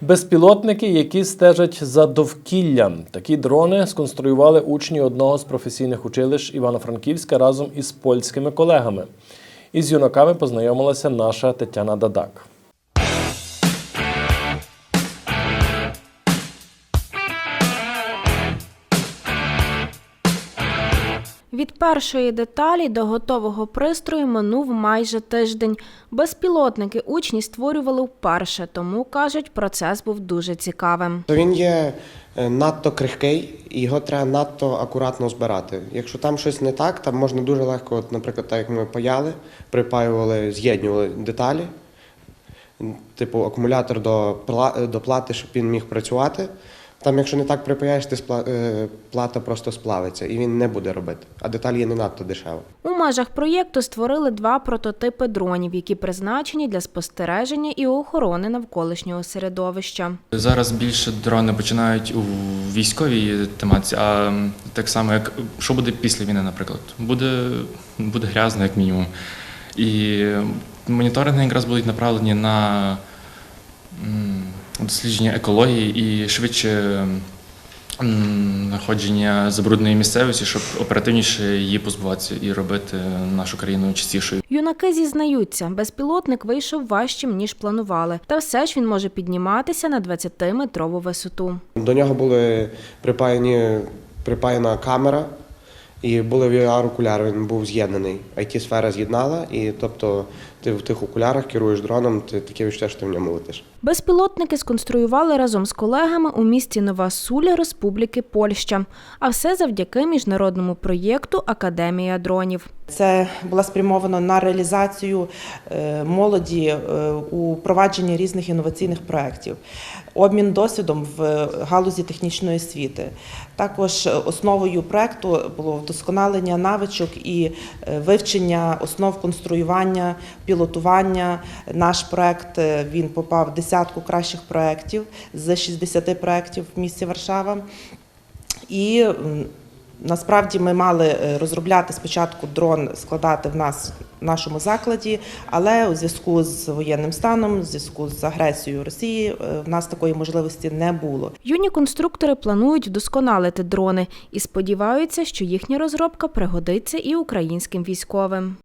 Безпілотники, які стежать за довкіллям. Такі дрони сконструювали учні одного з професійних училищ Івано-Франківська разом із польськими колегами. Із юнаками познайомилася наша Тетяна Дадак. Від першої деталі до готового пристрою минув майже тиждень. Безпілотники учні створювали вперше, тому кажуть, процес був дуже цікавим. Він є е, надто крихкий і його треба надто акуратно збирати. Якщо там щось не так, там можна дуже легко, от, наприклад, так як ми паяли, припаювали, з'єднували деталі, типу акумулятор до плати, щоб він міг працювати. Там, якщо не так припаяєш, ти спла- е, плата просто сплавиться і він не буде робити. А деталь є не надто дешева. У межах проєкту створили два прототипи дронів, які призначені для спостереження і охорони навколишнього середовища. Зараз більше дрони починають у військовій тематиці, а так само, як що буде після війни, наприклад. Буде, буде грязно, як мінімум. І моніторинги якраз будуть направлені на м, дослідження екології і швидше знаходження забрудненої місцевості, щоб оперативніше її позбуватися і робити нашу країну чистішою. Юнаки зізнаються, безпілотник вийшов важчим, ніж планували. Та все ж він може підніматися на 20-метрову висоту. До нього були припаяні, припаяна камера і були VR-окуляри, він був з'єднаний. IT-сфера з'єднала, і тобто ти в тих окулярах керуєш дроном, ти таке відчуття, що ти в ньому летиш. Безпілотники сконструювали разом з колегами у місті Нова Суля Республіки Польща. А все завдяки міжнародному проєкту Академія дронів. Це було спрямовано на реалізацію е, молоді е, у провадженні різних інноваційних проєктів, обмін досвідом в галузі технічної освіти. Також основою проєкту було вдосконалення навичок і е, вивчення основ конструювання, пілотування. Наш проєкт е, він попав в десятку кращих проєктів з 60 проєктів в місті Варшава. І насправді ми мали е, розробляти спочатку дрон, складати в нас в нашому закладі, але у зв'язку з воєнним станом, у зв'язку з агресією Росії, е, в нас такої можливості не було. Юні конструктори планують вдосконалити дрони і сподіваються, що їхня розробка пригодиться і українським військовим.